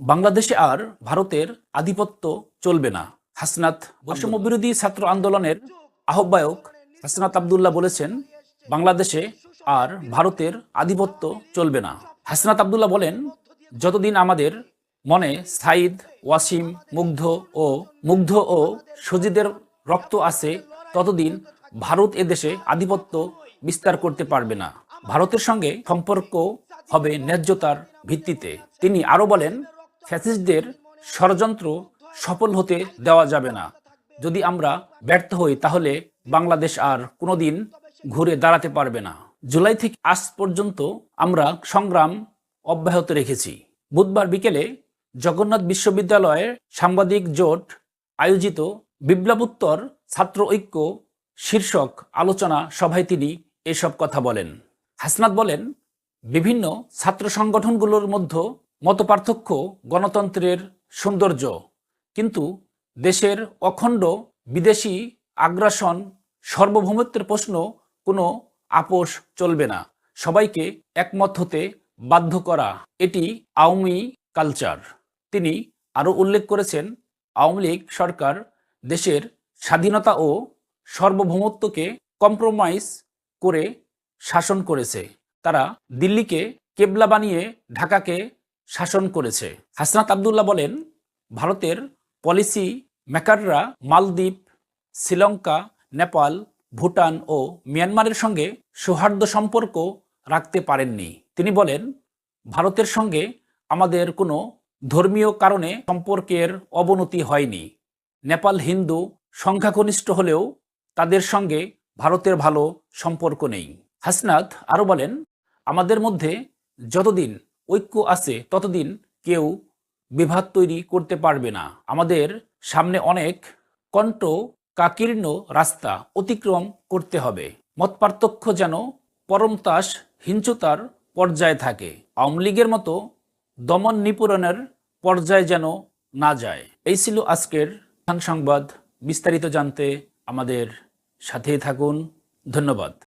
বাংলাদেশে আর ভারতের আধিপত্য চলবে না। হাসনাত বৈষম্য বিরোধী ছাত্র আন্দোলনের আহ্বায়ক হাসনাত আবদুল্লাহ বলেছেন, বাংলাদেশে আর ভারতের আধিপত্য চলবে না। হাসনাত আবদুল্লাহ বলেন, যতদিন আমাদের মনে সাইদ ওয়াসিম, মুগ্ধ ও মুগ্ধ ও সজিদের রক্ত আছে, ততদিন ভারত এদেশে আধিপত্য বিস্তার করতে পারবে না। ভারতের সঙ্গে সম্পর্ক হবে ন্যায্যতার ভিত্তিতে। তিনি আরও বলেন ফ্যাসিস্টদের ষড়যন্ত্র সফল হতে দেওয়া যাবে না। যদি আমরা ব্যর্থ হই, তাহলে বাংলাদেশ আর কোনোদিন ঘুরে দাঁড়াতে পারবে না। জুলাই থেকে আজ পর্যন্ত আমরা সংগ্রাম অব্যাহত রেখেছি। বুধবার বিকেলে জগন্নাথ বিশ্ববিদ্যালয়ের সাংবাদিক জোট আয়োজিত বিপ্লবোত্তর ছাত্র ঐক্য শীর্ষক আলোচনা সভায় তিনি এসব কথা বলেন। হাসনাত বলেন, বিভিন্ন ছাত্র সংগঠনগুলোর মধ্যে মতপার্থক্য গণতন্ত্রের সৌন্দর্য। কিন্তু দেশের অখণ্ড বিদেশি আগ্রাসন সার্বভৌমত্বের প্রশ্ন কোনো আপোষ চলবে না। সবাইকে একমত হতে বাধ্য করা এটি আওয়ামী কালচার। তিনি আরও উল্লেখ করেছেন, আওয়ামী লীগ সরকার দেশের স্বাধীনতা ও সার্বভৌমত্বকে কম্প্রোমাইজ করে শাসন করেছে। তারা দিল্লিকে কেবলা বানিয়ে ঢাকাকে শাসন করেছে। হাসনাত আবদুল্লাহ বলেন, ভারতের পলিসি মেকাররা মালদ্বীপ, শ্রীলঙ্কা, নেপাল, ভুটান ও মিয়ানমারের সঙ্গে সৌহার্দ্য সম্পর্ক রাখতে পারেননি। তিনি বলেন, ভারতের সঙ্গে আমাদের কোনো ধর্মীয় কারণে সম্পর্কের অবনতি হয়নি। নেপাল হিন্দু সংখ্যাগরিষ্ঠ হলেও তাদের সঙ্গে ভারতের ভালো সম্পর্ক নেই। হাসনাত আরও বলেন, আমাদের মধ্যে যতদিন ঐক্য আছে, ততদিন কেউ বিভাদ তৈরি করতে পারবে না। আমাদের সামনে অনেক কণ্ঠ কাকীর্ণ রাস্তা অতিক্রম করতে হবে। মতপার্থক্য যেন পরমতাস হিংসতার পর্যায়ে থাকে। আওয়ামী লীগের মতো দমন নিপূরণের পর্যায়ে যেন না যায়। এই ছিল আজকের সংবাদ। বিস্তারিত জানতে আমাদের সাথেই থাকুন। ধন্যবাদ।